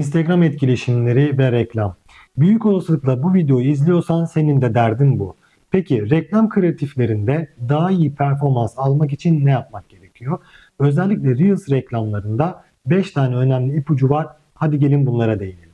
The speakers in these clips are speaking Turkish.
Instagram etkileşimleri ve reklam. Büyük olasılıkla bu videoyu izliyorsan senin de derdin bu. Peki reklam kreatiflerinde daha iyi performans almak için ne yapmak gerekiyor? Özellikle Reels reklamlarında 5 tane önemli ipucu var. Hadi gelin bunlara değinelim.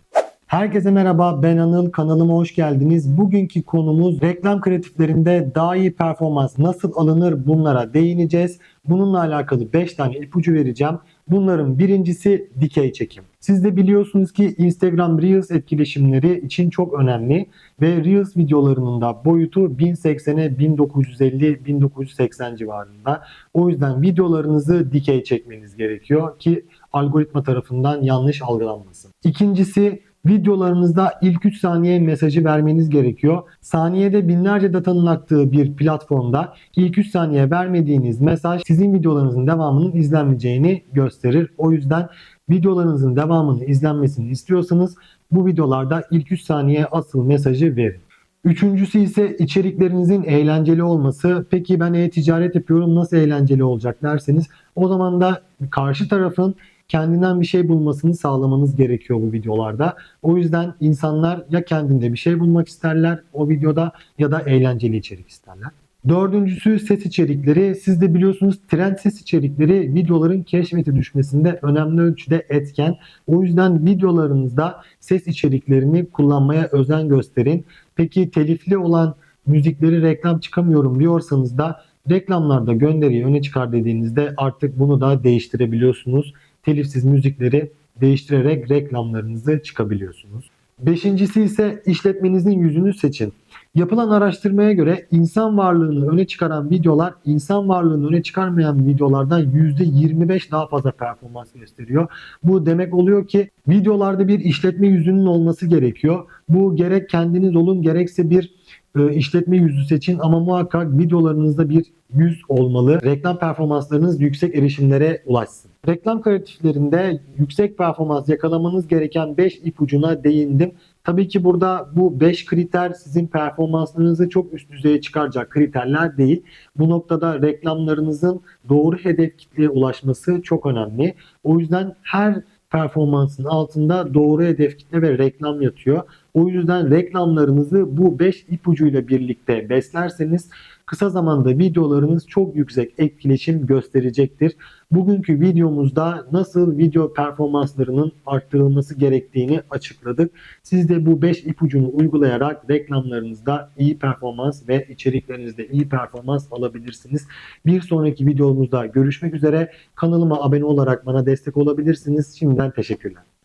Herkese merhaba ben Anıl kanalıma hoş geldiniz. Bugünkü konumuz reklam kreatiflerinde daha iyi performans nasıl alınır bunlara değineceğiz. Bununla alakalı 5 tane ipucu vereceğim. Bunların birincisi dikey çekim. Siz de biliyorsunuz ki Instagram Reels etkileşimleri için çok önemli ve Reels videolarının da boyutu 1080'e 1950 1980 civarında. O yüzden videolarınızı dikey çekmeniz gerekiyor ki algoritma tarafından yanlış algılanmasın. İkincisi videolarınızda ilk 3 saniye mesajı vermeniz gerekiyor. Saniyede binlerce datanın aktığı bir platformda ilk 3 saniye vermediğiniz mesaj sizin videolarınızın devamının izlenmeyeceğini gösterir. O yüzden videolarınızın devamını izlenmesini istiyorsanız bu videolarda ilk 3 saniye asıl mesajı verin. Üçüncüsü ise içeriklerinizin eğlenceli olması. Peki ben e-ticaret yapıyorum nasıl eğlenceli olacak derseniz o zaman da karşı tarafın kendinden bir şey bulmasını sağlamanız gerekiyor bu videolarda. O yüzden insanlar ya kendinde bir şey bulmak isterler o videoda ya da eğlenceli içerik isterler. Dördüncüsü ses içerikleri. Siz de biliyorsunuz trend ses içerikleri videoların keşfete düşmesinde önemli ölçüde etken. O yüzden videolarınızda ses içeriklerini kullanmaya özen gösterin. Peki telifli olan müzikleri reklam çıkamıyorum diyorsanız da reklamlarda gönderiyi öne çıkar dediğinizde artık bunu da değiştirebiliyorsunuz. Telifsiz müzikleri değiştirerek reklamlarınızı çıkabiliyorsunuz. Beşincisi ise işletmenizin yüzünü seçin. Yapılan araştırmaya göre insan varlığını öne çıkaran videolar insan varlığını öne çıkarmayan videolardan %25 daha fazla performans gösteriyor. Bu demek oluyor ki videolarda bir işletme yüzünün olması gerekiyor. Bu gerek kendiniz olun gerekse bir e, işletme yüzü seçin ama muhakkak videolarınızda bir yüz olmalı. Reklam performanslarınız yüksek erişimlere ulaşsın. Reklam kreatiflerinde yüksek performans yakalamanız gereken 5 ipucuna değindim. Tabii ki burada bu 5 kriter sizin performanslarınızı çok üst düzeye çıkaracak kriterler değil. Bu noktada reklamlarınızın doğru hedef kitleye ulaşması çok önemli. O yüzden her performansın altında doğru hedef kitle ve reklam yatıyor. O yüzden reklamlarınızı bu 5 ipucuyla birlikte beslerseniz kısa zamanda videolarınız çok yüksek etkileşim gösterecektir. Bugünkü videomuzda nasıl video performanslarının arttırılması gerektiğini açıkladık. Siz de bu 5 ipucunu uygulayarak reklamlarınızda iyi performans ve içeriklerinizde iyi performans alabilirsiniz. Bir sonraki videomuzda görüşmek üzere. Kanalıma abone olarak bana destek olabilirsiniz. Şimdiden teşekkürler.